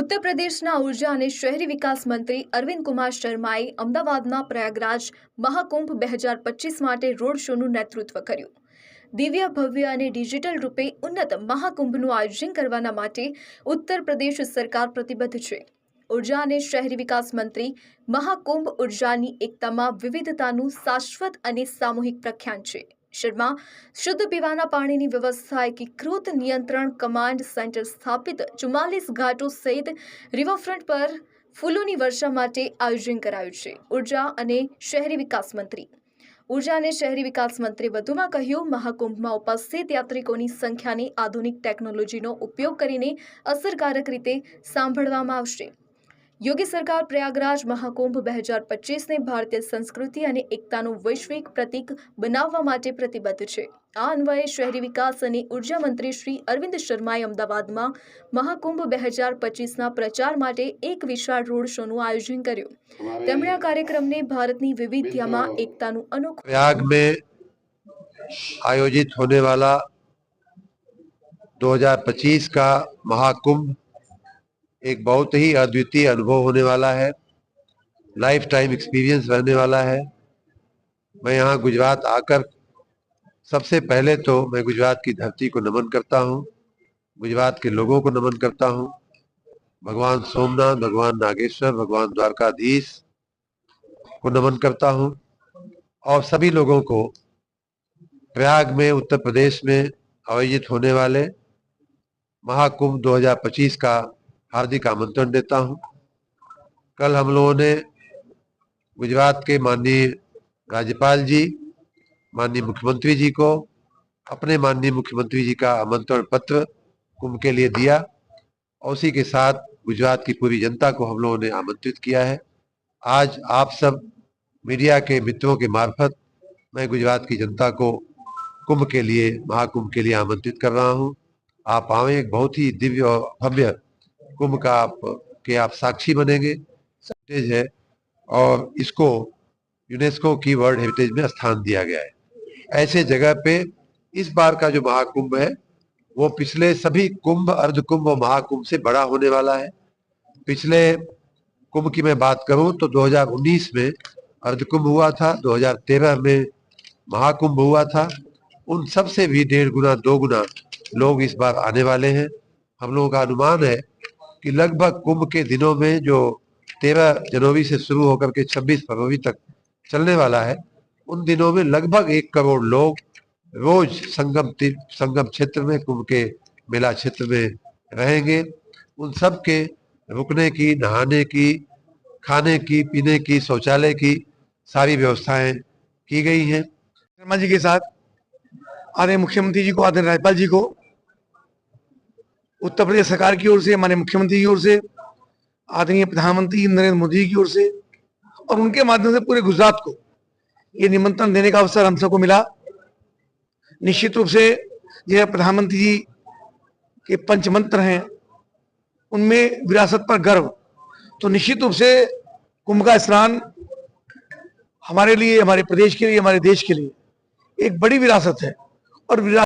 ઉત્તર પ્રદેશના ઊર્જા અને શહેરી વિકાસ મંત્રી અરવિંદ કુમાર શર્માએ અમદાવાદના પ્રયાગરાજ મહાકુંભ બે હજાર પચીસ માટે રોડ શોનું નેતૃત્વ કર્યું. દિવ્ય, ભવ્ય અને ડિજિટલ રૂપે ઉન્નત મહાકુંભનું આયોજન કરવાના માટે ઉત્તર પ્રદેશ સરકાર પ્રતિબદ્ધ છે. ઊર્જા અને શહેરી વિકાસ મંત્રી મહાકુંભ ઉર્જાની એકતામાં વિવિધતાનું શાશ્વત અને સામૂહિક પ્રખ્યાન છે. શર્મા શુદ્ધ પીવાના પાણીની વ્યવસ્થા, એકીકૃત નિયંત્રણ કમાન્ડ સેન્ટર સ્થાપિત, ચુમ્માલીસ ઘાટો સહિત રિવરફ્રન્ટ પર ફૂલોની વર્ષા માટે આયોજન કરાયું છે. ઊર્જા અને શહેરી વિકાસ મંત્રી. ઊર્જા અને શહેરી વિકાસ મંત્રી વધુમાં કહ્યું, મહાકુંભમાં ઉપસ્થિત યાત્રિકોની સંખ્યાને આધુનિક ટેકનોલોજીનો ઉપયોગ કરીને અસરકારક રીતે સાંભળવામાં આવશે. યોગી સરકાર પ્રયાગરાજ મહાકુંભ બે હજાર પચીસને ભારતીય સંસ્કૃતિ અને એકતાનું વૈશ્વિક પ્રતીક બનાવવા માટે પ્રતિબદ્ધ છે આ અન્વયે શહેરી વિકાસ અને ઉર્જા મંત્રી શ્રી અરવિંદ શર્માએ અમદાવાદમાં મહાકુંભ બે હજાર પચીસના પ્રચાર માટે એક વિશાળ રોડ શોનું આયોજન કર્યું તેમણે આ કાર્યક્રમને ભારતની વિવિધતામાં એકતાનું અનોખું प्रयाग में आयोजित होने वाला 2025 का महाकुंभ एक बहुत ही अद्वितीय अनुभव होने वाला है। लाइफ टाइम एक्सपीरियंस रहने वाला है। मैं यहाँ गुजरात आकर सबसे पहले तो मैं गुजरात की धरती को नमन करता हूँ, गुजरात के लोगों को नमन करता हूँ। भगवान सोमनाथ, भगवान नागेश्वर, भगवान द्वारकाधीश को नमन करता हूँ और सभी लोगों को प्रयाग में, उत्तर प्रदेश में आयोजित होने वाले महाकुंभ 2025 का हार्दिक आमंत्रण देता हूँ। कल हम लोगों ने गुजरात के माननीय राज्यपाल जी, माननीय मुख्यमंत्री जी को अपने माननीय मुख्यमंत्री जी का आमंत्रण पत्र कुंभ के लिए दिया और उसी के साथ गुजरात की पूरी जनता को हम लोगों ने आमंत्रित किया है। आज आप सब मीडिया के मित्रों के मार्फत मैं गुजरात की जनता को कुंभ के लिए, महाकुंभ के लिए आमंत्रित कर रहा हूँ। आप आवे एक बहुत ही दिव्य और भव्य कुंभ का आप, के आप साक्षी बनेंगे। हेरिटेज है और इसको यूनेस्को की वर्ल्ड हेरिटेज में स्थान दिया गया है। ऐसे जगह पे इस बार का जो महाकुंभ है, वो पिछले सभी कुंभ अर्ध कुंभ और महाकुंभ से बड़ा होने वाला है। पिछले कुंभ की मैं बात करूँ तो 2019 में अर्ध कुंभ हुआ था 2013 में महाकुंभ हुआ था। उन सबसे भी डेढ़ गुना, दो गुना लोग इस बार आने वाले हैं। हम लोगों का अनुमान है कि लगभग कुंभ के दिनों में जो तेरह जनवरी से शुरू होकर के 26 फरवरी तक चलने वाला है, उन दिनों में लगभग एक करोड़ लोग रोज संगम संगम क्षेत्र में, कुंभ के मेला क्षेत्र में रहेंगे। उन सब के रुकने की, नहाने की, खाने की, पीने की, शौचालय की सारी व्यवस्थाएँ की गई हैं। शर्मा जी के साथ आदरणीय मुख्यमंत्री जी को, आदरणीय राज्यपाल जी को उत्तर प्रदेश सरकार की ओर से हमारे मुख्यमंत्री की ओर से, आदरणीय प्रधानमंत्री नरेंद्र मोदी की ओर से, और उनके माध्यम से पूरे गुजरात को ये निमंत्रण देने का अवसर हम सबको मिला। निश्चित रूप से यह प्रधानमंत्री जी के पंचमंत्र हैं, उनमें विरासत पर गर्व। तो निश्चित रूप से कुंभ का स्नान हमारे लिए, हमारे प्रदेश के लिए, हमारे देश के लिए एक बड़ी विरासत है, और विरा